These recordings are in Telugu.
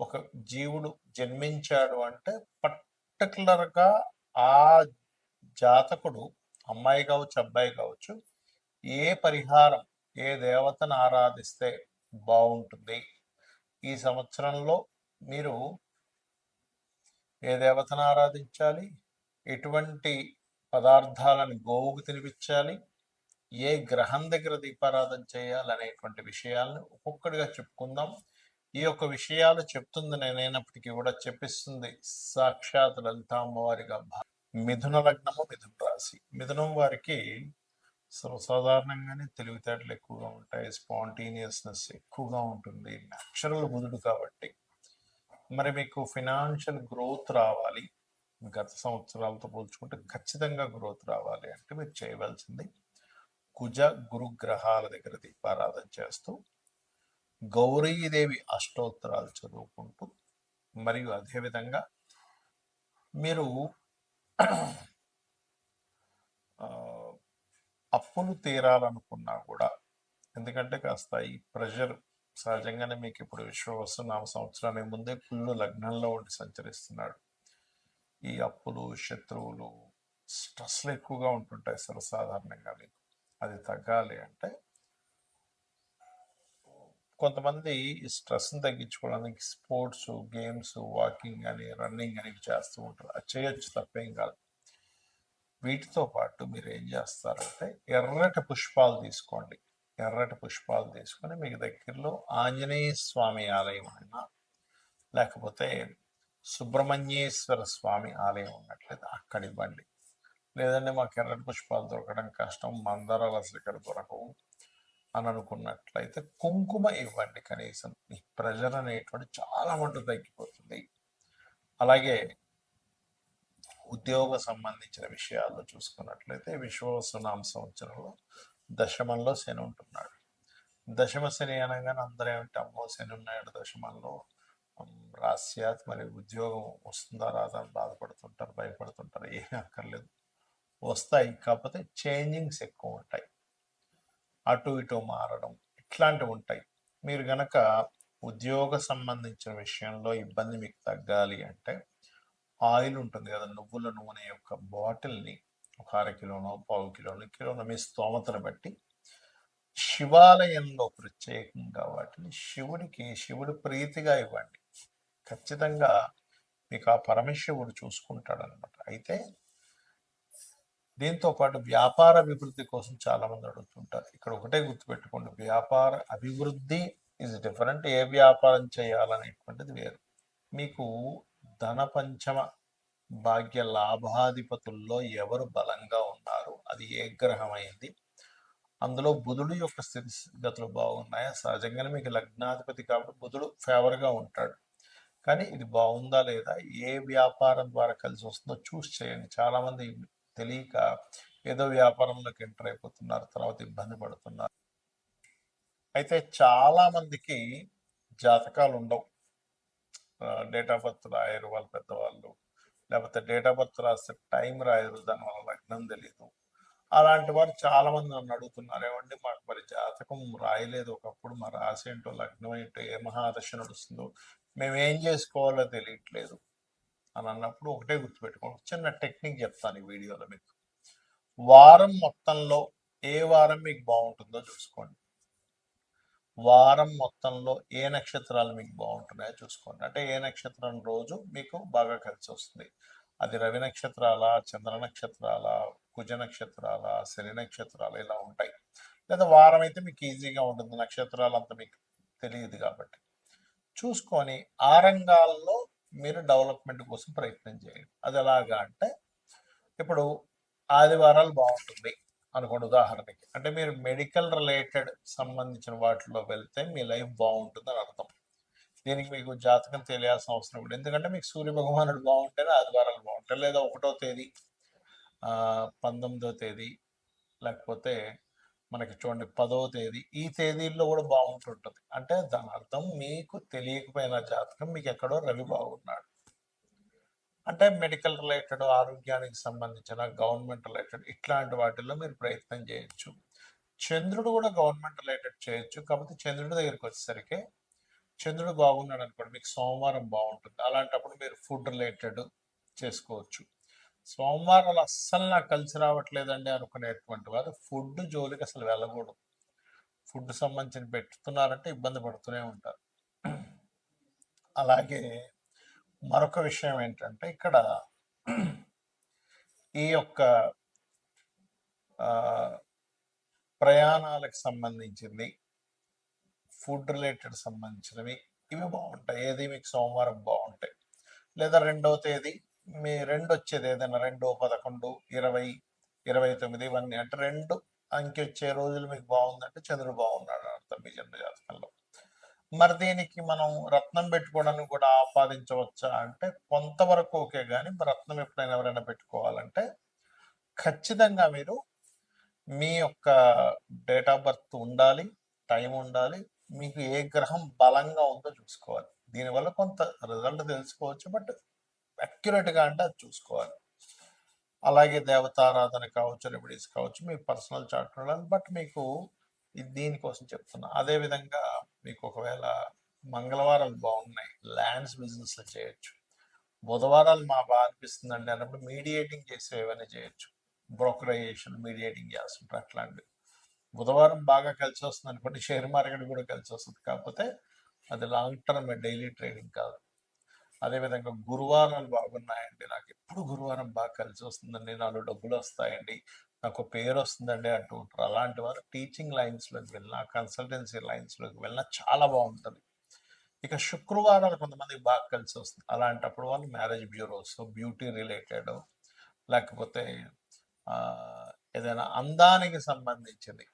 ఒక జీవుడు జన్మించాడు అంటే పర్టికులర్గా ఆ జాతకుడు అమ్మాయి కావచ్చు అబ్బాయి కావచ్చు ఏ పరిహారం ఏ దేవతను ఆరాధిస్తే బాగుంటుంది? ఈ సంవత్సరంలో మీరు ఏ దేవతను ఆరాధించాలి? ఎటువంటి పదార్థాలను గోవుకు తినిపించాలి? ఏ గ్రహం దగ్గర దీపారాధన చేయాలి అనేటువంటి విషయాలను ఒక్కొక్కటిగా చెప్పుకుందాం. ఈ యొక్క విషయాలు చెప్తుంది నేనైనప్పటికీ కూడా చెప్పిస్తుంది. సాక్షాత్ లలిత అమ్మవారిగా భా- మిథున లగ్నము మిథున రాశి. మిథునం వారికి సర్వసాధారణంగానే తెలివితేటలు ఎక్కువగా ఉంటాయి. స్పాంటేనియస్నెస్ ఎక్కువగా ఉంటుంది. న్యాచురల్ బుధుడు కాబట్టి. మరి మీకు ఫినాన్షియల్ గ్రోత్ రావాలి. గత సంవత్సరాలతో పోల్చుకుంటే ఖచ్చితంగా గ్రోత్ రావాలి అంటే మీరు చేయవలసింది. కుజ గురుగ్రహాల దగ్గర దీపారాధన చేస్తూ గౌరీదేవి అష్టోత్తరాలు చదువుకుంటూ మరియు అదేవిధంగా మీరు అప్పులు తీరాలనుకున్నా కూడా ఎందుకంటే కాస్త ఈ ప్రెషర్ సహజంగానే మీకు ఇప్పుడు విశ్వవస్తు నాలుగు సంవత్సరానికి ముందే కుళ్ళు లగ్నంలో ఉండి సంచరిస్తున్నాడు. ఈ అప్పులు శత్రువులు స్ట్రెస్లు ఎక్కువగా ఉంటుంటాయి సర్వసాధారణంగా మీకు. అది తగ్గాలి అంటే కొంతమంది ఈ స్ట్రెస్ని తగ్గించుకోవడానికి స్పోర్ట్స్ గేమ్స్ వాకింగ్ అని రన్నింగ్ అని చేస్తూ ఉంటారు. అది చేయొచ్చు తప్పేం కాదు. వీటితో పాటు మీరు ఏం చేస్తారంటే ఎర్రటి పుష్పాలు తీసుకోండి. ఎర్రటి పుష్పాలు తీసుకొని మీకు దగ్గరలో ఆంజనేయ స్వామి ఆలయం అయినా లేకపోతే సుబ్రహ్మణ్యేశ్వర స్వామి ఆలయం ఉన్నట్లయితే అక్కడ ఇవ్వండి లేదంటే మాకు ఎర్రటి పుష్పాలు దొరకడం కష్టం మందారాలు అసలు ఇక్కడ దొరకవు. అని అనుకున్నట్లయితే కుంకుమ ఇవ్వండి కనీసం. ఈ ప్రెజర్ అనేటువంటి చాలా మటు తగ్గిపోతుంది. అలాగే ఉద్యోగ సంబంధించిన విషయాల్లో చూసుకున్నట్లయితే విశ్వవసునామ సంవత్సరంలో దశమంలో శని ఉంటున్నాడు. దశమ శని అనగానే అందరూ ఏమంటే అమ్మో శని ఉన్నాడు దశమంలో. రాస్యాత్ మరి ఉద్యోగం వస్తుందా రాదా బాధపడుతుంటారు భయపడుతుంటారు ఏమీ అక్కర్లేదు. వస్తాయి కాకపోతే చేంజింగ్స్ ఎక్కువ ఉంటాయి. అటు ఇటు మారడం ఇట్లాంటివి ఉంటాయి. మీరు గనక ఉద్యోగ సంబంధించిన విషయంలో ఇబ్బంది మీకు తగ్గాలి అంటే ఆయిల్ ఉంటుంది కదా నువ్వుల నూనె యొక్క బాటిల్ని ఒక అర కిలోనో పావు కిలోనో కిలోనో మీ స్తోమతను బట్టి శివాలయంలో ప్రత్యేకంగా వాటిని శివుడికి శివుడు ప్రీతిగా ఇవ్వండి. ఖచ్చితంగా మీకు ఆ పరమశివుడు చూసుకుంటాడు అనమాట అయితే దీంతో పాటు వ్యాపార అభివృద్ధి కోసం చాలా మంది అడుగుతుంటారు. ఇక్కడ ఒకటే గుర్తుపెట్టుకోండి వ్యాపార అభివృద్ధి ఇస్ డిఫరెంట్ ఏ వ్యాపారం చేయాలనేటువంటిది వేరు. మీకు ధన పంచమ భాగ్య లాభాధిపతుల్లో ఎవరు బలంగా ఉన్నారు? అది ఏ గ్రహం అయింది అందులో బుధుడు యొక్క స్థితిగతులు బాగున్నాయా? సహజంగానే మీకు లగ్నాధిపతి కాబట్టి బుధుడు ఫేవర్గా ఉంటాడు. కానీ ఇది బాగుందా లేదా? ఏ వ్యాపారం ద్వారా కలిసి వస్తుందో చూస్ చేయండి. చాలామంది తెలియక ఏదో వ్యాపారంలోకి ఎంటర్ అయిపోతున్నారు తర్వాత ఇబ్బంది పడుతున్నారు. అయితే చాలా మందికి జాతకాలు ఉండవు. డేట్ ఆఫ్ బర్త్ రాయరు వాళ్ళ పెద్దవాళ్ళు. లేకపోతే డేట్ ఆఫ్ బర్త్ రాస్తే టైం రాయరు దానివల్ల లగ్నం తెలియదు అలాంటి వారు చాలా మంది నన్ను అడుగుతున్నారు ఏమండి మాకు మరి జాతకం రాయలేదు. ఒకప్పుడు మా రాసి ఏంటో లగ్నం ఏంటో ఏ మహాదశ నడుస్తుందో మేమేం చేసుకోవాలో తెలియట్లేదు. అని అన్నప్పుడు ఒకటే గుర్తుపెట్టుకోండి. చిన్న టెక్నిక్ చెప్తాను ఈ వీడియోలో మీకు. వారం మొత్తంలో ఏ వారం మీకు బాగుంటుందో చూసుకోండి. వారం మొత్తంలో ఏ నక్షత్రాలు మీకు బాగుంటున్నాయో చూసుకోండి. అంటే ఏ నక్షత్రం రోజు మీకు బాగా కలిసి వస్తుంది? అది రవి నక్షత్రాల చంద్ర నక్షత్రాల కుజ నక్షత్రాల శని నక్షత్రాలు ఇలా ఉంటాయి. లేదా వారం అయితే మీకు ఈజీగా ఉంటుంది. నక్షత్రాలు అంత మీకు తెలియదు కాబట్టి. చూసుకొని ఆ రంగాల్లో మీరు డెవలప్మెంట్ కోసం ప్రయత్నం చేయండి. అది ఎలాగా అంటే ఇప్పుడు ఆదివారాలు బాగుంటుంది అనుకోండి ఉదాహరణకి. అంటే మీరు మెడికల్ రిలేటెడ్ సంబంధించిన వాటిలో వెళ్తే మీ లైఫ్ బాగుంటుంది అని అర్థం. దీనికి మీకు జాతకం తెలియాల్సిన అవసరం కూడా. ఎందుకంటే మీకు సూర్య భగవానుడు బాగుంటేనే ఆదివారాలు బాగుంటాయి. లేదా ఒకటో తేదీ పంతొమ్మిదో తేదీ లేకపోతే మనకి చూడండి పదో తేదీ. ఈ తేదీల్లో కూడా బాగుంటుంటుంది. అంటే దాని అర్థం మీకు తెలియకపోయిన జాతకం మీకు ఎక్కడో రవి బాగున్నాడు అంటే మెడికల్ రిలేటెడ్ ఆరోగ్యానికి సంబంధించిన గవర్నమెంట్ రిలేటెడ్ ఇట్లాంటి వాటిల్లో మీరు ప్రయత్నం చేయొచ్చు. చంద్రుడు కూడా గవర్నమెంట్ రిలేటెడ్ చేయొచ్చు. కాకపోతే చంద్రుడి దగ్గరికి వచ్చేసరికి చంద్రుడు బాగున్నాడు అనుకోండి మీకు సోమవారం బాగుంటుంది. అలాంటప్పుడు మీరు ఫుడ్ రిలేటెడ్ చేసుకోవచ్చు. సోమవారాలు అస్సలు నాకు కలిసి రావట్లేదండి అనుకునేటువంటి వారు ఫుడ్ జోలికి అసలు వెళ్ళకూడదు. ఫుడ్ సంబంధించిన పెట్టుతున్నారంటే ఇబ్బంది పడుతూనే ఉంటారు. అలాగే మరొక విషయం ఏంటంటే ఇక్కడ ఈ యొక్క ప్రయాణాలకు సంబంధించింది ఫుడ్ రిలేటెడ్ సంబంధించినవి ఇవి బాగుంటాయి. ఏది మీకు సోమవారం బాగుంటాయి. లేదా రెండవ తేదీ మీ రెండు వచ్చేది ఏదైనా? రెండు పదకొండు ఇరవై ఇరవై తొమ్మిది ఇవన్నీ. అంటే రెండు అంకె వచ్చే రోజులు మీకు బాగుందంటే చంద్రుడు బాగున్నాడు అర్థం మీ జన్మ జాతకంలో. మరి దీనికి మనం రత్నం పెట్టుకోవడానికి కూడా ఆపాదించవచ్చా అంటే కొంతవరకు ఓకే కానీ మరి రత్నం ఎప్పుడైనా ఎవరైనా పెట్టుకోవాలంటే ఖచ్చితంగా మీరు మీ యొక్క డేట్ ఆఫ్ బర్త్ ఉండాలి టైం ఉండాలి మీకు ఏ గ్రహం బలంగా ఉందో చూసుకోవాలి. దీనివల్ల కొంత రిజల్ట్ తెలుసుకోవచ్చు బట్ గా అంటే అది చూసుకోవాలి. అలాగే దేవతారాధన కావచ్చు రెమెడీస్ కావచ్చు మీ పర్సనల్ చార్ట్ ఉండాలి. బట్ మీకు ఇది దీనికోసం చెప్తున్నా. అదే విధంగా మీకు ఒకవేళ మంగళవారాలు బాగున్నాయి ల్యాండ్స్ బిజినెస్ చేయొచ్చు. బుధవారాలు మా బాగా అనిపిస్తుందండి అన్నప్పుడు మీడియేటింగ్ చేసి ఏమైనా చేయొచ్చు. బ్రోకరైజేషన్ మీడియేటింగ్ చేస్తుంటారు అట్లాంటివి. బుధవారం బాగా కలిసి వస్తుంది అనుకోండి షేర్ మార్కెట్ కూడా కలిసి వస్తుంది కాకపోతే అది లాంగ్ టర్మ్ డైలీ ట్రేడింగ్ కాదు. అదేవిధంగా గురువారాలు బాగున్నాయండి. నాకు ఎప్పుడు గురువారం బాగా కలిసి వస్తుందండి. నాలుగు డబ్బులు వస్తాయండి. నాకు పేరు వస్తుందండి అంటూ ఉంటారు. అలాంటి వారు టీచింగ్ లైన్స్లోకి వెళ్ళినా కన్సల్టెన్సీ లైన్స్లోకి వెళ్ళినా చాలా బాగుంటుంది. ఇక శుక్రవారాలు కొంతమందికి బాగా కలిసి వస్తుంది. అలాంటప్పుడు వాళ్ళు మ్యారేజ్ బ్యూరోస్ బ్యూటీ రిలేటెడ్ లేకపోతే ఏదైనా అందానికి సంబంధించింది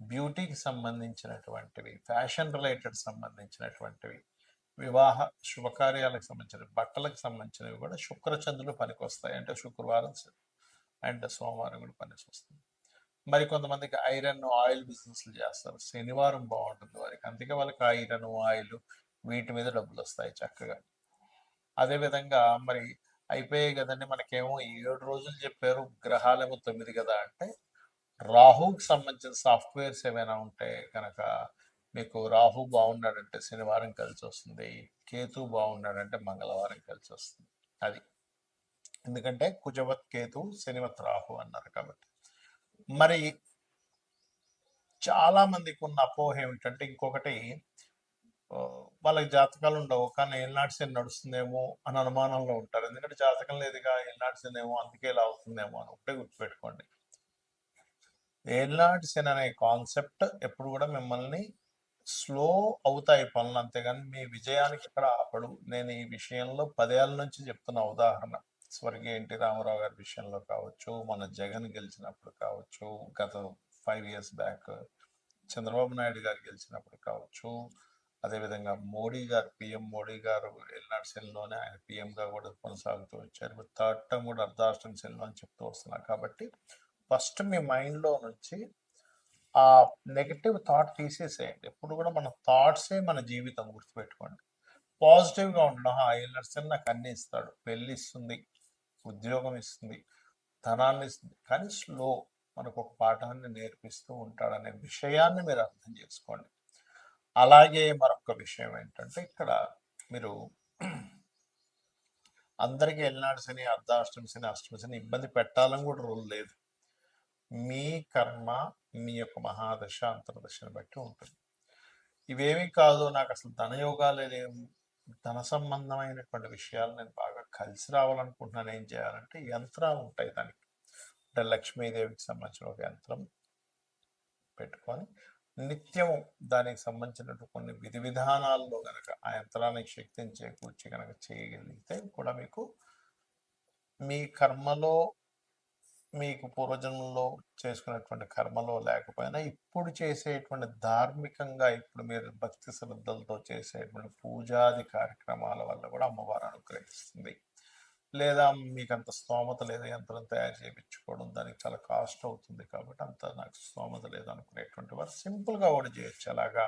బ్యూటీకి సంబంధించినటువంటివి ఫ్యాషన్ రిలేటెడ్ సంబంధించినటువంటివి వివాహ శుభకార్యాలకు సంబంధించిన బట్టలకు సంబంధించినవి కూడా శుక్రచంద్రులు పనికి వస్తాయి అంటే శుక్రవారం అండ్ సోమవారం కూడా పనికి వస్తుంది మరి కొంతమందికి ఐరన్ ఆయిల్ బిజినెస్లు చేస్తారు. శనివారం బాగుంటుంది వారికి. అందుకే వాళ్ళకి ఐరన్ ఆయిల్ వీటి మీద డబ్బులు వస్తాయి చక్కగా. అదేవిధంగా మరి అయిపోయాయి కదండి. మనకేమో ఏడు రోజులు చెప్పారు గ్రహాలేమో తొమ్మిది కదా అంటే రాహుకి సంబంధించిన సాఫ్ట్వేర్స్ ఏమైనా ఉంటే కనుక మీకు రాహు బాగున్నాడంటే శనివారం కలిసి వస్తుంది కేతు బాగున్నాడంటే మంగళవారం కలిసి వస్తుంది అది. ఎందుకంటే కుజవత్ కేతు శనివత్ రాహు అన్నారు కాబట్టి. మరి చాలా మందికి ఉన్న అపోహ ఏమిటంటే ఇంకొకటి వాళ్ళకి జాతకాలు ఉండవు. కానీ ఏనాటి శని నడుస్తుందేమో అని అనుమానంలో ఉంటారు. ఎందుకంటే జాతకం లేదుగా ఏనాటి శని ఏమో అందుకే ఇలా అవుతుందేమో అని ఒకటే గుర్తుపెట్టుకోండి. ఏనాటి శని అనే కాన్సెప్ట్ ఎప్పుడు కూడా మిమ్మల్ని స్లో అవుతాయి పనులు అంతేగాని మీ విజయానికి ఇక్కడ ఆపడు. నేను ఈ విషయంలో పదేళ్ళ నుంచి చెప్తున్న ఉదాహరణ. స్వర్గీయ ఎన్టీ రామారావు గారి విషయంలో కావచ్చు మన జగన్ గెలిచినప్పుడు కావచ్చు గత five years back Chandrababu Naidu garu గెలిచినప్పుడు కావచ్చు అదేవిధంగా మోడీ గారు పిఎం మోడీ గారు ఎల్నాడు సెల్లోనే ఆయన పిఎంగా కూడా కొనసాగుతూ వచ్చారు. థర్డ్ టర్మ్ కూడా అర్ధాష్టం సెల్లో అని చెప్తూ వస్తున్నారు కాబట్టి ఫస్ట్ మీ మైండ్లో నుంచి ఆ నెగటివ్ థాట్ తీసేసేయండి. ఎప్పుడు కూడా మన థాట్సే మన జీవితం గుర్తుపెట్టుకోండి. పాజిటివ్గా ఉండడం. ఆ ఎల్నర్సన్ నాకు అన్ని ఇస్తాడు. పెళ్ళి ఇస్తుంది. ఉద్యోగం ఇస్తుంది. ధనాన్ని ఇస్తుంది. కానీ స్లో మనకు ఒక పాఠాన్ని నేర్పిస్తూ ఉంటాడనే విషయాన్ని మీరు అర్థం చేసుకోండి. అలాగే మరొక విషయం ఏంటంటే ఇక్కడ మీరు అందరికీ ఎల్నాడు శని అర్ధాష్టమి శని అష్టమి శని ఇబ్బంది పెట్టాలని కూడా రూల్ లేదు. మీ కర్మ మీ యొక్క మహాదశ అంతర్దశను బట్టి ఉంటుంది. ఇవేమి కాదు నాకు అసలు ధనయోగాలు లేవు. ధన సంబంధమైనటువంటి విషయాలు నేను బాగా కలిసి రావాలనుకుంటున్నాను ఏం చేయాలంటే యంత్రాలు ఉంటాయి దానికి. అంటే లక్ష్మీదేవికి సంబంధించిన ఒక యంత్రం పెట్టుకొని నిత్యం దానికి సంబంధించినటువంటి కొన్ని విధి విధానాల్లో కనుక ఆ యంత్రానికి శక్తిని చేకూర్చి కనుక చేయగలిగితే కూడా మీకు మీ కర్మలో మీకు పూర్వజన్మలో చేసుకున్నటువంటి కర్మలో లేకపోయినా ఇప్పుడు చేసేటువంటి ధార్మికంగా ఇప్పుడు మీరు భక్తి శ్రద్ధలతో చేసేటువంటి పూజాది కార్యక్రమాల వల్ల కూడా అమ్మవారు అనుగ్రహిస్తుంది. లేదా మీకు అంత స్తోమత లేదు యంత్రం తయారు చేయించుకోవడం దానికి చాలా కాస్ట్ అవుతుంది కాబట్టి అంత నాకు స్తోమత లేదు అనుకునేటువంటి వారు సింపుల్గా కూడా చేయొచ్చు. అలాగా